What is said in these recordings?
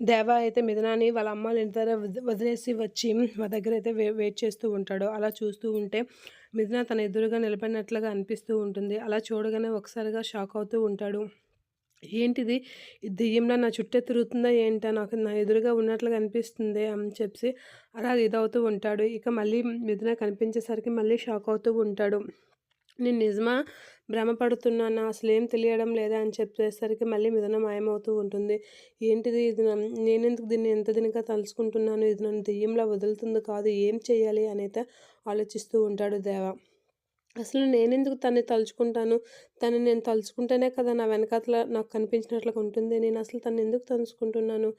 దేవ అయితే మిథునాని వాళ్ళ అమ్మ వాళ్ళ ఇంటి వదిలేసి వచ్చి మా దగ్గర అయితే వే వెయిట్ చేస్తూ ఉంటాడు అలా చూస్తూ ఉంటే మిథున తన ఎదురుగా నిలబడినట్లుగా అనిపిస్తూ ఉంటుంది. అలా చూడగానే ఒకసారిగా షాక్ అవుతూ ఉంటాడు. ఏంటిది? దెయ్యంలో దెయ్యంలా నా చుట్టే తిరుగుతుందా ఏంటా? నాకు నా ఎదురుగా ఉన్నట్లుగా అనిపిస్తుంది అని చెప్పి అలా ఇదవుతూ ఉంటాడు. ఇక మళ్ళీ మిథున కనిపించేసరికి మళ్ళీ షాక్ అవుతూ ఉంటాడు. నేను నిజమా? భ్రమపడుతున్నాను? అసలు ఏం తెలియడం లేదా అని చెప్పేసరికి మళ్ళీ మిథున మాయమవుతూ ఉంటుంది. ఏంటిది ఇది నేనెందుకు దీన్ని ఎంత దినగా తలుచుకుంటున్నాను? ఇది నన్ను దెయ్యంలా వదులుతుంది కాదు ఏం చేయాలి అనేది ఆలోచిస్తూ ఉంటాడు దేవ. అసలు నేనెందుకు తన్ని తలుచుకుంటాను? తను నేను తలుచుకుంటేనే కదా నా వెనకాతల నాకు కనిపించినట్లుగా ఉంటుంది. నేను అసలు తను ఎందుకు తలుచుకుంటున్నాను?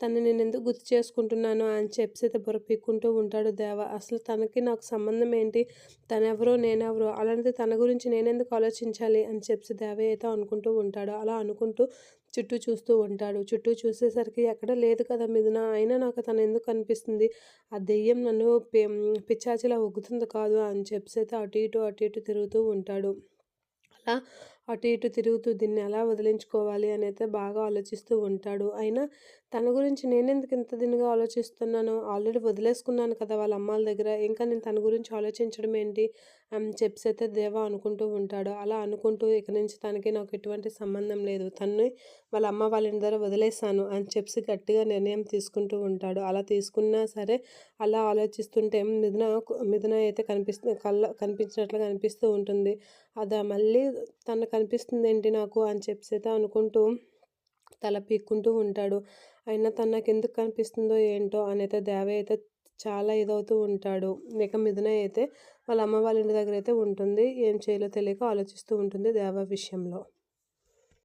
తను నేను ఎందుకు గుర్తు చేసుకుంటున్నాను అని చెప్పి అయితే బుర్ర పీక్కుంటూ ఉంటాడు దేవ. అసలు తనకి నాకు సంబంధం ఏంటి? తనెవరో నేనెవరో? అలాంటిది తన గురించి నేనెందుకు ఆలోచించాలి అని చెప్పి దేవయ్యతో అనుకుంటూ ఉంటాడు. అలా అనుకుంటూ చుట్టూ చూస్తూ ఉంటాడు. చుట్టూ చూసేసరికి ఎక్కడ లేదు కదా మిథున అయినా నాకు తను ఎందుకు కనిపిస్తుంది ఆ దెయ్యం నన్ను పిచ్చాచిలా ఒగ్గుతుంది కాదు అని చెప్పి అయితే అటు ఇటు అటు ఇటు తిరుగుతూ ఉంటాడు. అలా అటు ఇటు తిరుగుతూ దీన్ని ఎలా వదిలించుకోవాలి అని అయితే బాగా ఆలోచిస్తూ ఉంటాడు. అయినా తన గురించి నేనెందుకు ఇంత దీనిగా ఆలోచిస్తున్నాను ఆల్రెడీ వదిలేసుకున్నాను కదా వాళ్ళ అమ్మాల దగ్గర ఇంకా నేను తన గురించి ఆలోచించడం ఏంటి? అని చెప్పి అయితే దేవ అనుకుంటూ ఉంటాడు. అలా అనుకుంటూ ఇక నుంచి తనకి నాకు ఎటువంటి సంబంధం లేదు. తన్ని వాళ్ళ అమ్మ వాళ్ళ ఇంటి దగ్గర వదిలేశాను అని చెప్పి గట్టిగా నిర్ణయం తీసుకుంటూ ఉంటాడు. అలా తీసుకున్నా సరే అలా ఆలోచిస్తుంటే మిథున మిథున అయితే కనిపిస్తుంది కళ్ళ కనిపించినట్లుగా కనిపిస్తూ ఉంటుంది. అదా మళ్ళీ తన కనిపిస్తుంది ఏంటి నాకు అని చెప్పి అయితే అనుకుంటూ తల పీక్కుంటూ ఉంటాడు. అయినా తను నాకు ఎందుకు కనిపిస్తుందో ఏంటో అని అయితే దేవ అయితే చాలా ఇదవుతూ ఉంటాడు. ఇక మిథున అయితే వాళ్ళ అమ్మ వాళ్ళ ఇంటి దగ్గర అయితే ఉంటుంది. ఏం చేయాలో తెలియక ఆలోచిస్తూ ఉంటుంది దేవ విషయంలో.